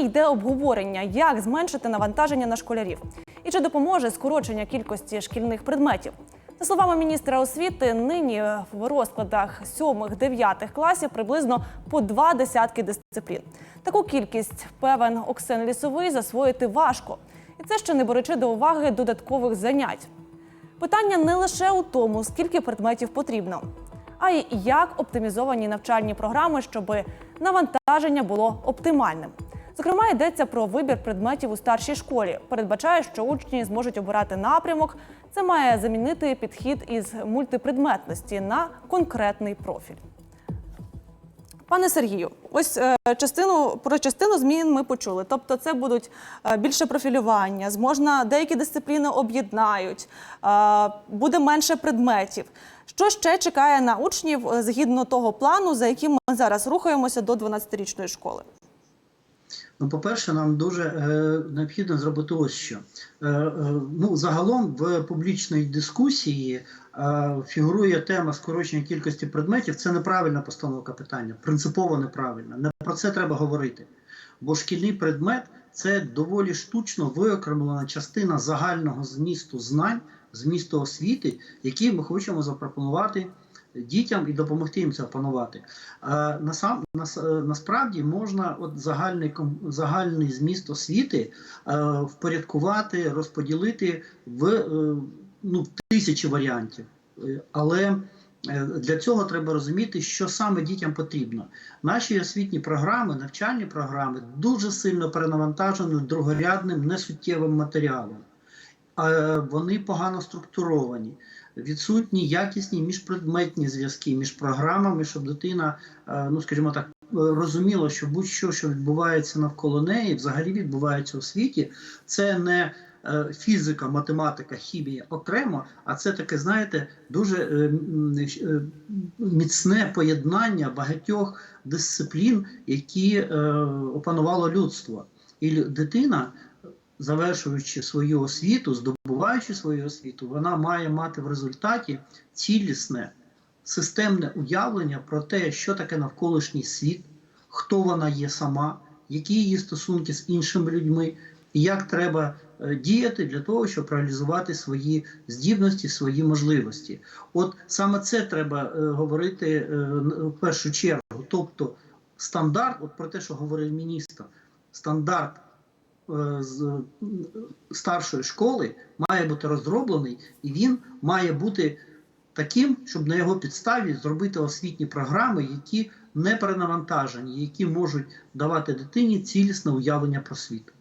йде обговорення, як зменшити навантаження на школярів, і чи допоможе скорочення кількості шкільних предметів. За словами міністра освіти, нині в розкладах 7-9 класів приблизно по два десятки дисциплін. Таку кількість певен Оксен Лісовий засвоїти важко, і це ще не беручи до уваги додаткових занять. Питання не лише у тому, скільки предметів потрібно, а й як оптимізовані навчальні програми, щоб навантаження було оптимальним. Зокрема, йдеться про вибір предметів у старшій школі. Передбачає, що учні зможуть обирати напрямок. Це має замінити підхід із мультипредметності на конкретний профіль. Пане Сергію, ось е, частину про частину змін ми почули. Тобто, це будуть е, більше профілювання, зможна деякі дисципліни об'єднають, е, буде менше предметів. Що ще чекає на учнів згідно того плану, за яким ми зараз рухаємося до 12-річної школи? Ну, по-перше, нам дуже е, необхідно зробити ось що. Е, е, ну, загалом в публічній дискусії е, фігурує тема скорочення кількості предметів. Це неправильна постановка питання, принципово неправильна. Не про це треба говорити. Бо шкільний предмет це доволі штучно виокремлена частина загального змісту знань, змісту освіти, який ми хочемо запропонувати дітям і допомогти їм це опанувати. А насам нас, е, насправді можна от загальний загальний зміст освіти е, впорядкувати, розподілити в е, ну, тисячі варіантів. Е, Але е, для цього треба розуміти, що саме дітям потрібно. Наші освітні програми, навчальні програми дуже сильно перенавантажені другорядним несуттєвим матеріалом. Е, Вони погано структуровані відсутні якісні міжпредметні зв'язки між програмами, щоб дитина, е, ну скажімо так, розуміла, що будь-що, що відбувається навколо неї, взагалі відбувається у світі, це не е, фізика, математика, хімія окремо, а це таке, знаєте, дуже е, міцне поєднання багатьох дисциплін, які опанувало людство. І дитина завершуючи свою освіту, здобуваючи свою освіту, вона має мати в результаті цілісне системне уявлення про те, що таке навколишній світ, хто вона є сама, які її стосунки з іншими людьми, і як треба е, діяти для того, щоб реалізувати свої здібності, свої можливості. От саме це треба е, говорити е, в першу чергу. Тобто стандарт, от про те, що говорив міністр, стандарт з старшої школи має бути розроблений, і він має бути таким, щоб на його підставі зробити освітні програми, які не перенавантажені, які можуть давати дитині цілісне уявлення про світ.